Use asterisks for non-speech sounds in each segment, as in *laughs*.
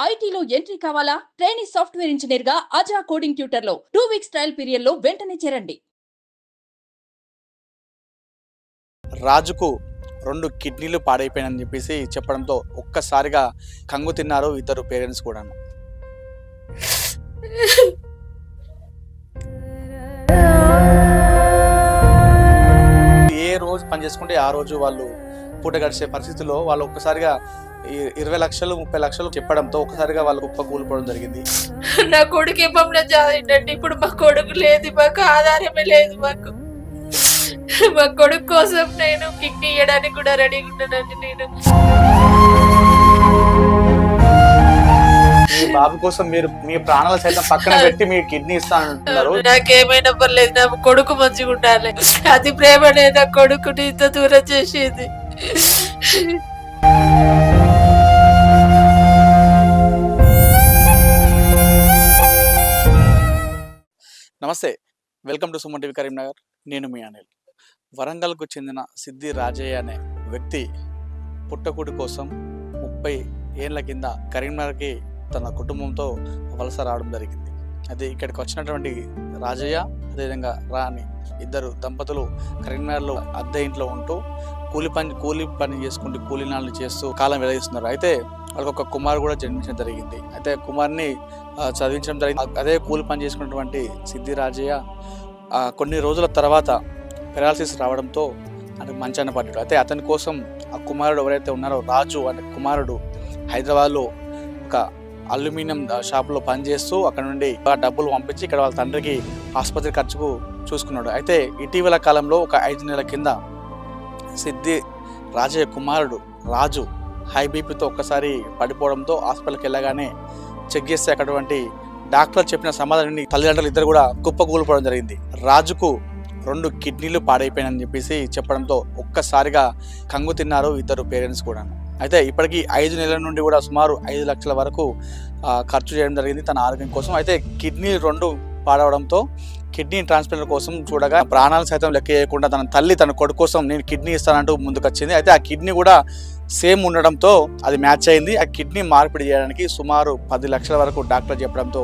ఐటీలో ఎంట్రీ కావాలా? Training software ఇంజనీర్గా అజా కోడింగ్ ట్యూటర్లో టూ వీక్స్ ట్రయల్ పీరియడ్లో వెంటనే చేరండి. రాజుకు రెండు కిడ్నీలు పాడైపోయినని చెప్పేసి చెప్పడంతో ఒక్కసారిగా కంగు తిన్నారు ఇద్దరు పేరెంట్స్ కూడా ఏ రోజు పని చేసుకుంటే ఆ రోజు వాళ్ళు పూట గడిచే పరిస్థితిలో వాళ్ళు ఒక్కసారిగా ఇరవై లక్షలు ముప్పై లక్షలు చెప్పడంతో ఒక్కసారిగా వాళ్ళు కుప్ప కూలిపోవడం జరిగింది. నా కొడుకు ఇవ్వంలో చదివిందండి ఇప్పుడు మా కొడుకు లేదు మాకు ఆధారమే లేదు మాకు. మా కొడుకు కోసం నేను కిడ్నీ ఇవ్వడానికి కూడా రెడీగా ఉన్నానండి నేను. మీ బాబు కోసం మీరు మీ ప్రాణాలు సైతం పక్కన పెట్టి మీ కిడ్నీ ఇస్తానంటున్నారు. నాకేమైనా పర్లేదు నా కొడుకు మంచిగా ఉండాలి అది ప్రేమనే నా కొడుకుని ఇంత దూరం చేసేది? నమస్తే welcome to Suman TV Karimnagar. నేను మీ అనిల్. వరంగల్కు చెందిన సిద్ధి రాజయ్య అనే వ్యక్తి పుట్టకూడి కోసం ముప్పై ఏళ్ళ కింద కరీంనగర్కి తన కుటుంబంతో వలస రావడం జరిగింది. అది ఇక్కడికి వచ్చినటువంటి రాజయ్య అదేవిధంగా రాణి. ఇద్దరు దంపతులు కరీంనగర్లో అద్దె ఇంట్లో ఉంటూ కూలి పని కూలి పని చేసుకుంటూ కూలి చేస్తూ కాలం వెలగిస్తున్నారు. అయితే వాళ్ళకి ఒక కుమారు కూడా జన్మించడం జరిగింది. అయితే కుమార్ని చదివించడం జరిగింది. అదే కూలి పని చేసుకున్నటువంటి సిద్ధి రాజయ్య కొన్ని రోజుల తర్వాత పెరాలసిస్ రావడంతో అంటే మంచాన పడ్డాడు. అయితే అతని కోసం ఆ కుమారుడు ఎవరైతే ఉన్నారో రాజు అనే కుమారుడు హైదరాబాద్లో ఒక అల్యూమినియం షాప్లో పనిచేస్తూ అక్కడ నుండి ఆ డబ్బులు పంపించి ఇక్కడ వాళ్ళ తండ్రికి ఆసుపత్రి ఖర్చుకు చూసుకున్నాడు. అయితే ఇటీవల కాలంలో ఒక ఐదు నెలల కింద సిద్ధి రాజయ్య కుమారుడు రాజు హై బీపీతో ఒక్కసారి పడిపోవడంతో హాస్పిటల్కి వెళ్ళగానే చెక్ చేస్తే అక్కడటువంటి డాక్టర్ చెప్పిన సమాధానాన్ని తల్లిదండ్రులు ఇద్దరు కూడా కుప్పకూలిపోవడం జరిగింది. రాజుకు రెండు కిడ్నీలు పాడైపోయినని చెప్పేసి చెప్పడంతో ఒక్కసారిగా కంగు తిన్నారు ఇద్దరు పేరెంట్స్ కూడా. అయితే ఇప్పటికీ ఐదు నెలల నుండి కూడా సుమారు ఐదు లక్షల వరకు ఖర్చు చేయడం జరిగింది తన ఆరోగ్యం కోసం. అయితే కిడ్నీ రెండు పాడవడంతో కిడ్నీ ట్రాన్స్ప్లాంట్ కోసం చూడగా ప్రాణాలు సైతం లెక్క చేయకుండా తన తల్లి తన కొడుకు కోసం నేను కిడ్నీ ఇస్తానంటూ ముందుకొచ్చింది. అయితే ఆ కిడ్నీ కూడా సేమ్ ఉండడంతో అది మ్యాచ్ అయింది. ఆ కిడ్నీ మార్పిడి చేయడానికి సుమారు పది లక్షల వరకు డాక్టర్ చెప్పడంతో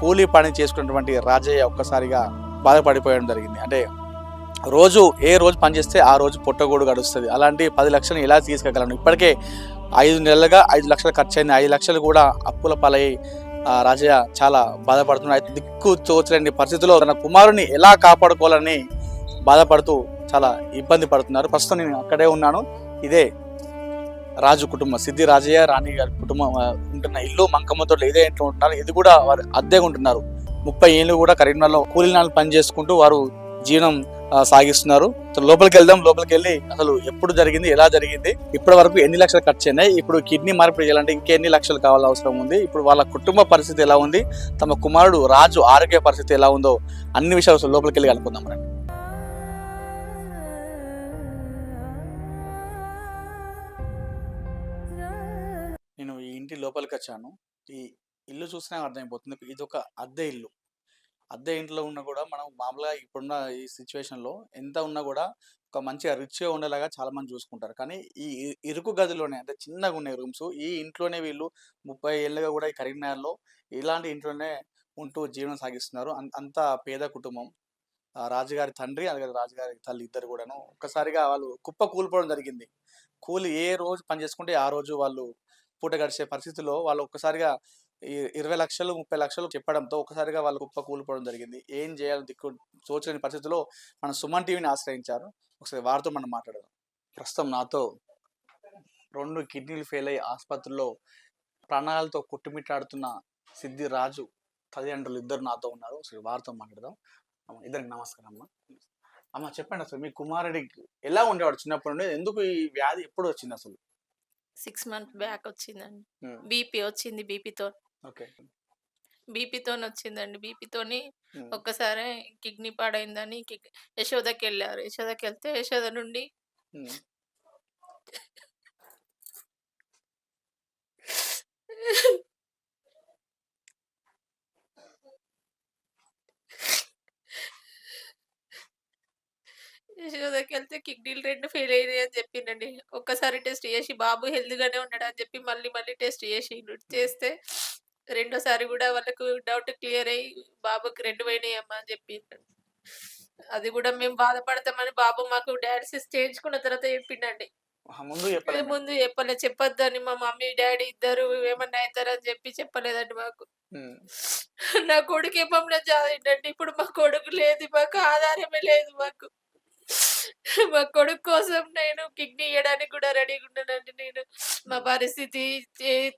కూలీ పని చేసుకున్నటువంటి రాజయ్య ఒక్కసారిగా బాధపడిపోయడం జరిగింది. అంటే రోజు ఏ రోజు పనిచేస్తే ఆ రోజు పొట్టగోడు గడుస్తుంది. అలాంటి పది లక్షలు ఎలా తీసుకెళ్ళగలను ఇప్పటికే ఐదు నెలలుగా ఐదు లక్షలు ఖర్చు అయింది. ఐదు లక్షలు కూడా అప్పుల పాలై రాజయ్య చాలా బాధపడుతున్నాడు. అయితే దిక్కు తోచలేని పరిస్థితిలో తన కుమారుని ఎలా కాపాడుకోవాలని బాధపడుతూ చాలా ఇబ్బంది పడుతున్నారు. ప్రస్తుతం నేను అక్కడే ఉన్నాను. ఇదే రాజు కుటుంబం. సిద్ధి రాజయ్య రాణి గారి కుటుంబం ఉంటున్న ఇల్లు మంకమ్మతో ఇదే ఇంట్లో ఉంటున్నారు. ఇది కూడా వారు అద్దెగా ఉంటున్నారు. ముప్పై ఏళ్ళు కూడా కరీంనగర్లో కూలీనాలు పని చేసుకుంటూ వారు జీవనం సాగిస్తున్నారు. లోపలికి వెళ్దాం లోపలికి వెళ్ళి అసలు ఎప్పుడు జరిగింది ఎలా జరిగింది? ఇప్పటి వరకు ఎన్ని లక్షలు ఖర్చు అయినాయి? ఇప్పుడు కిడ్నీ మార్పిడి చేయాలంటే ఇంకెన్ని లక్షలు కావాల అవసరం ఉంది? ఇప్పుడు వాళ్ళ కుటుంబ పరిస్థితి ఎలా ఉంది? తమ కుమారుడు రాజు ఆరోగ్య పరిస్థితి ఎలా ఉందో అన్ని విషయాలు అసలు లోపలికి వెళ్ళి కనుక్కుందాం రండి. నేను ఈ ఇంటి లోపలికి వచ్చాను. ఈ ఇల్లు చూసినా అర్థమైపోతుంది. ఇది ఒక అద్దె ఇల్లు. అద్దె ఇంట్లో ఉన్నా కూడా మనం మామూలుగా ఇప్పుడున్న ఈ సిచ్యువేషన్లో ఎంత ఉన్నా కూడా ఒక మంచిగా రిచ్గా ఉండేలాగా చాలా మంది చూసుకుంటారు. కానీ ఈ ఇరుకు గదిలోనే అంటే చిన్నగా ఉన్నాయి రూమ్స్ ఈ ఇంట్లోనే వీళ్ళు ముప్పై ఏళ్ళుగా కూడా ఈ కరీంనగర్లో ఇలాంటి ఇంట్లోనే ఉంటూ జీవనం సాగిస్తున్నారు. అంత పేద కుటుంబం. రాజుగారి తండ్రి అలాగే రాజుగారి తల్లి ఇద్దరు కూడాను ఒక్కసారిగా వాళ్ళు కుప్ప కూలిపోవడం జరిగింది. కూలి ఏ రోజు పని చేసుకుంటే ఆ రోజు వాళ్ళు పూట గడిచే పరిస్థితిలో వాళ్ళు ఒక్కసారిగా ఇరవై లక్షలు ముప్పై లక్షలు చెప్పడంతో ఒక్కసారిగా వాళ్ళు కుప్ప కూలిపోవడం జరిగింది. ఏం చేయాలి దిక్కు తోచలేని పరిస్థితిలో మన సుమన్ టీవీని ఆశ్రయించారు. ఒకసారి వారితో మనం మాట్లాడదాం. ప్రస్తుతం నాతో రెండు కిడ్నీలు ఫెయిల్ అయ్యి ఆసుపత్రిలో ప్రాణాలతో కొట్టుమిట్టాడుతున్న సిద్ధి రాజు తల్లిదండ్రులు ఇద్దరు నాతో ఉన్నారు. ఒకసారి వారితో మాట్లాడదాం. ఇద్దరికి నమస్కారం అమ్మ. అమ్మ చెప్పండి అసలు మీ కుమారుడికి ఎలా ఉండేవాడు చిన్నప్పటి నుండి? ఎందుకు ఈ వ్యాధి ఎప్పుడు వచ్చింది అసలు? సిక్స్ మంత్ బ్యాక్ వచ్చిందండి. బీపీ వచ్చింది బీపీతో. ఓకే. బీపీతో వచ్చిందండి బీపీతోని. ఒక్కసారి కిడ్నీ పాడైందని యశోదకి వెళ్ళారు యశోదకి వెళ్తే యశోద నుండి. యశోదకి వెళ్తే కిడ్నీలు రెండు ఫెయిల్ అయినాయి అని చెప్పిండండి ఒక్కసారి టెస్ట్ చేసి బాబు హెల్త్ గానే ఉన్నాడు అని చెప్పి మళ్ళీ మళ్ళీ టెస్ట్ చేసిండు చేస్తే రెండోసారి కూడా వాళ్ళకు డౌట్ క్లియర్ అయ్యి బాబుకి రెండు పోయినాయి అమ్మా అని చెప్పిండు. అది కూడా మేము బాధపడతామని బాబు మాకు డయాలసిస్ చేయించుకున్న తర్వాత చెప్పిండండి. ముందు చెప్పలే చెప్పొద్దని మా మమ్మీ డాడీ ఇద్దరు ఏమన్నా అవుతారని చెప్పి చెప్పలేదండి మాకు. *laughs* నా కొడుకు ఏమన్నా చదివిండండి ఇప్పుడు మా కొడుకు లేదు మాకు ఆధారమే లేదు మాకు. మా కొడుకు కోసం నేను కిడ్నీ ఇవ్వడానికి కూడా రెడీగా ఉన్నానండి. నేను మా పరిస్థితి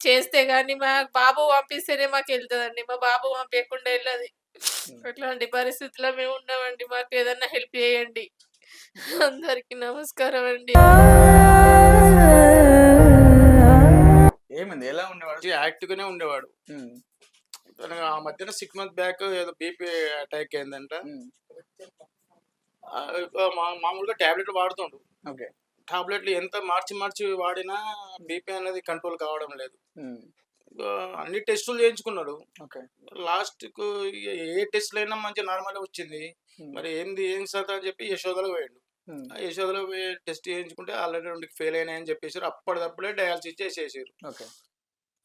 చేస్తే గానీ మా బాబు పంపిస్తేనే మాకు వెళ్తుందండి. మా బాబు పంపించకుండా వెళ్ళదు. అట్లాంటి పరిస్థితిలో మేము ఉన్నామండి. మాకు ఏదన్నా హెల్ప్ చేయండి. అందరికి నమస్కారం అండి. ఏమైంది? ఎలా ఉండేవాడు? యాక్టివ్ గానే ఉండేవాడు. ఆ మధ్యన సిక్స్ మంత్ బ్యాక్ ఏదో బీపీ అటాక్ అయిందంట. మామూలుగా టాబ్లెట్ వాడుతుండు. ఓకే. టాబ్లెట్లు ఎంత మార్చి మార్చి వాడినా బీపీ అనేది కంట్రోల్ కావడం లేదు. అన్ని టెస్టులు చేయించుకున్నాడు. ఓకే. లాస్ట్కు ఏ టెస్ట్లు అయినా మంచి నార్మల్ వచ్చింది మరి ఏంది ఏం సత అని చెప్పి యశోదలో పోయాడు. యశోదలో పోయి టెస్ట్ చేయించుకుంటే ఆల్రెడీ రెండుకి ఫెయిల్ అయినాయని చెప్పేసారు. అప్పటిదప్పుడే డయాలసిస్ చేసేసారు. ఓకే.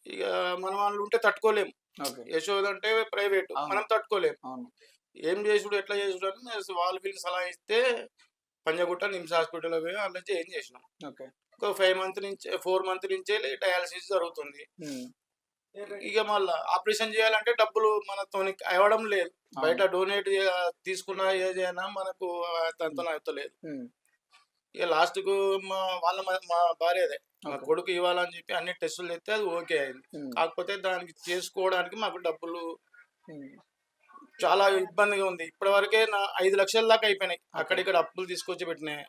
ఇక మన వాళ్ళు ఉంటే తట్టుకోలేం. ఓకే. యశోద అంటే ప్రైవేట్. మనం తట్టుకోలేం. అవును. ఏం చేసుడు ఎట్లా చేసుడు అని వాళ్ళు వీళ్ళు సలహా ఇస్తే పంజగుట్ట నిమ్స్ హాస్పిటల్లో పోయి వాళ్ళ ఏం చేసినాం. ఓకే. ఒక ఫైవ్ మంత్ నుంచి ఫోర్ మంత్ నుంచే డయాలసిస్ జరుగుతుంది. ఇక మళ్ళా ఆపరేషన్ చేయాలంటే డబ్బులు మనతో అవ్వడం లేదు. బయట డొనేట్ తీసుకున్నా ఏదైనా మనకు తనతో అవుతలేదు ఇక లాస్ట్కు మా వాళ్ళ మ- భార్యదే మా. కొడుకు ఇవ్వాలని చెప్పి అన్ని టెస్టులు తెస్తే అది ఓకే అయింది. కాకపోతే దానికి చేసుకోవడానికి మాకు డబ్బులు చాలా ఇబ్బందిగా ఉంది. ఇప్పటి వరకే నా ఐదు లక్షల దాకా అయిపోయినాయి. అక్కడిక్కడ అప్పులు తీసుకొచ్చి పెట్టినాయి.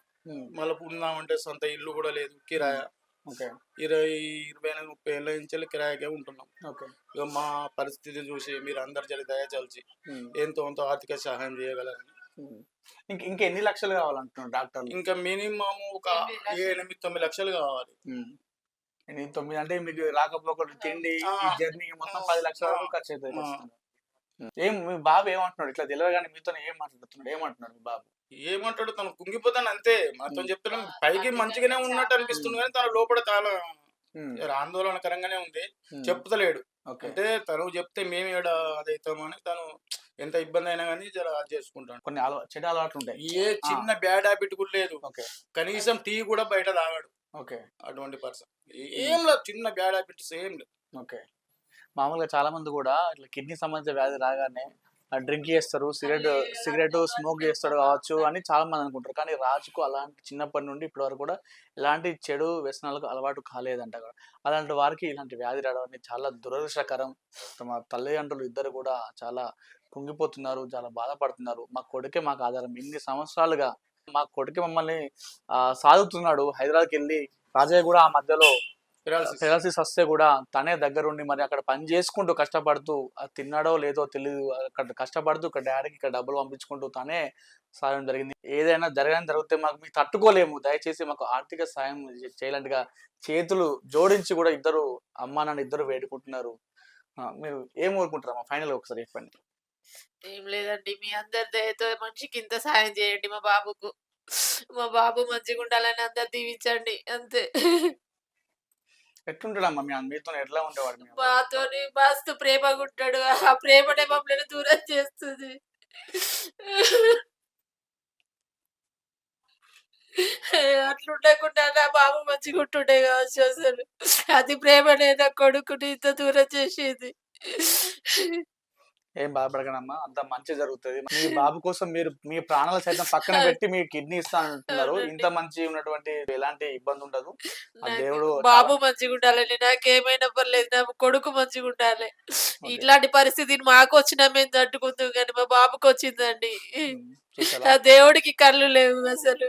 మళ్ళీ ఉందామంటే సొంత ఇల్లు కూడా లేదు కిరాయ. ఓకే. ఇరవై ఇరవై ఎనిమిది ముప్పై ఏళ్ళ నుంచి కిరాయకే ఉంటున్నాం. ఓకే. ఇక మా పరిస్థితి చూసి మీరు అందరు జరి దయచల్చి ఎంతో కొంత ఆర్థిక సహాయం చేయగలరని. ఇంక ఇంకా ఎన్ని లక్షలు కావాలంటున్నారు డాక్టర్లు? ఇంకా మినిమం ఒక ఎనిమిది తొమ్మిది లక్షలు కావాలి. ఎనిమిది తొమ్మిది అంటే మీకు రాకపోకలు తిండి జర్నీ మొత్తం పది లక్షల వరకు. ఖర్చు అవుతుంది. ఏం మీ బాబు ఏమంటున్నాడు? ఇట్లా తెలియగానే మీతో ఏం మాట్లాడుతున్నాడు? ఏమంటున్నాడు మీ బాబు? ఏమంటాడు? తను కుంగిపోతాను అంతే. మనతో చెప్తున్నాం పైకి మంచిగానే ఉన్నట్టు అనిపిస్తుంది కానీ తన లోపల చాలా ఆందోళనకరంగానే ఉంది. చెప్తలేడు. ఓకే. అంటే తను చెప్తే మేము ఏడ అదైతామని తను ఎంత ఇబ్బంది అయినా కానీ జర అది చేసుకుంటాడు. కొన్ని అలవా చెడు అలవాట్లు ఉంటాయి. ఏ చిన్న బ్యాడ్ హ్యాబిట్ కూడా లేదు. ఓకే. కనీసం టీ కూడా బయట తాగాడు. ఓకే. అటువంటి పర్సన్. ఏం లేదు చిన్న బ్యాడ్ హ్యాబిట్స్ ఏం లేదు. ఓకే. మామూలుగా చాలా మంది కూడా ఇట్లా కిడ్నీ సంబంధించిన వ్యాధి రాగానే డ్రింక్ చేస్తారు సిగరెట్ సిగరెట్ స్మోక్ చేస్తాడు కావచ్చు అని చాలా మంది అనుకుంటారు. కానీ రాజుకు అలాంటి చిన్నప్పటి నుండి ఇప్పటి వరకు కూడా ఎలాంటి చెడు వ్యసనాలకు అలవాటు కాలేదంట. అలాంటి వారికి ఇలాంటి వ్యాధి రావడం అనేది చాలా దురదృష్టకరం. తమ తల్లిదండ్రులు ఇద్దరు కూడా చాలా కుంగిపోతున్నారు చాలా బాధపడుతున్నారు. మా కొడుకే మాకు ఆధారం. ఇన్ని సంవత్సరాలుగా మా కొడుకే మమ్మల్ని ఆ, సాదుతున్నాడు. హైదరాబాద్కి వెళ్ళి రాజయ్య కూడా ఆ మధ్యలో. పెరాలసిస్ వస్తే కూడా తనే దగ్గరుండి మరి అక్కడ పని చేసుకుంటూ కష్టపడుతూ అది తిన్నాడో లేదో తెలియదు అక్కడ కష్టపడుతూ ఇక్కడ డాడీకి ఇక్కడ డబ్బులు పంపించుకుంటూ తనే సాయం జరిగింది. ఏదైనా జరగని జరిగితే మాకు మీకు తట్టుకోలేము. దయచేసి మాకు ఆర్థిక సాయం చే- చేయాలంటగా చేతులు జోడించి కూడా ఇద్దరు అమ్మా నాన్న ఇద్దరు వేడుకుంటున్నారు. మీరు ఏం ఊరుకుంటారమ్మా ఫైనల్ ఒకసారి చెప్పండి. ఏం లేదండి. మీ అందరి దయతో మనిషికి ఇంత సాయం చేయండి మా బాబుకు. మా బాబు మంచిగా ఉండాలని అందరు దీవించండి. అంతే. ఎట్లుంటాడమ్మా మీ మీతో ఎట్లా ఉండేవాడు మాతో మస్తు ప్రేమగా ఉంటాడు ఆ ప్రేమనే మమ్మల్ని దూరం చేస్తుంది. అట్లుండకుండా నా బాబు మంచిగా ఉంటుండే కావచ్చు అసలు. అది ప్రేమనే నా కొడుకుని ఇంత దూరం చేసేది. ఏం బాధపడకనమ్మా అంత మంచి జరుగుతుంది. మీ బాబు కోసం మీరు మీ ప్రాణాలు సైతం పక్కన *laughs* పెట్టి మీ కిడ్నీ ఇస్తానంటున్నారు. అవునండి. ఇంత మంచి ఉన్నటువంటి ఎలాంటి ఇబ్బంది ఉండదు. దేవుడు బాబు మంచిగా ఉండాలండి నాకేమైనా పర్లేదు నా కొడుకు మంచిగా ఉండాలి. ఇట్లాంటి పరిస్థితిని మాకు వచ్చినా మేము తట్టుకుందాం కానీ మా బాబుకి వచ్చిందండి? ఆ దేవుడికి కళ్ళు లేవు అసలు.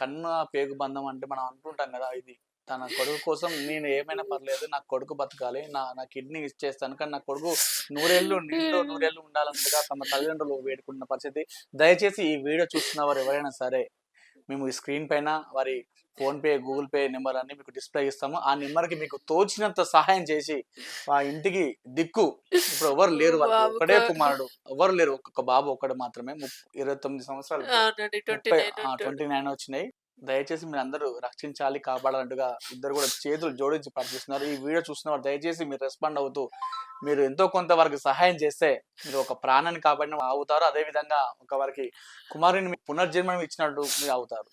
కన్ను పేగు బంధం అంటే మనం అనుకుంటాం కదా ఇది తన కొడుకు కోసం నేను ఏమైనా పర్లేదు నా కొడుకు బతకాలి నా నా కిడ్నీ ఇచ్చేస్తాను కానీ నా కొడుకు నూరేళ్ళు నిండు నూరేళ్ళు ఉండాలన్నట్టుగా తమ తల్లిదండ్రులు వేడుకుంటున్న పరిస్థితి. దయచేసి ఈ వీడియో చూస్తున్న వారు ఎవరైనా సరే మేము ఈ స్క్రీన్ పైన వారి PhonePe Google Pay number అన్ని మీకు డిస్ప్లే ఇస్తాము. ఆ నెంబర్కి మీకు తోచినంత సహాయం చేసి ఆ ఇంటికి దిక్కు. ఇప్పుడు ఎవరు లేరు ఒకడే కా- కుమారుడు. ఎవరు లేరు. ఒక్కొక్క బాబు ఒక్కడు మాత్రమే. ఇరవై తొమ్మిది సంవత్సరాలు. ట్వంటీ నైన్ వచ్చినాయి. దయచేసి మీరు అందరూ రక్షించాలి కాపాడాలంటుగా ఇద్దరు కూడా చేతులు జోడించి ప్రార్థిస్తున్నారు. ఈ వీడియో చూస్తున్న వారు దయచేసి మీరు రెస్పాండ్ అవుతూ మీరు ఎంతో కొంత వారికి సహాయం చేస్తే మీరు ఒక ప్రాణాన్ని కాపాడిన అవుతారు. అదే విధంగా ఒక వారికి కుమారుని పునర్జన్మం ఇచ్చినట్టు మీరు అవుతారు.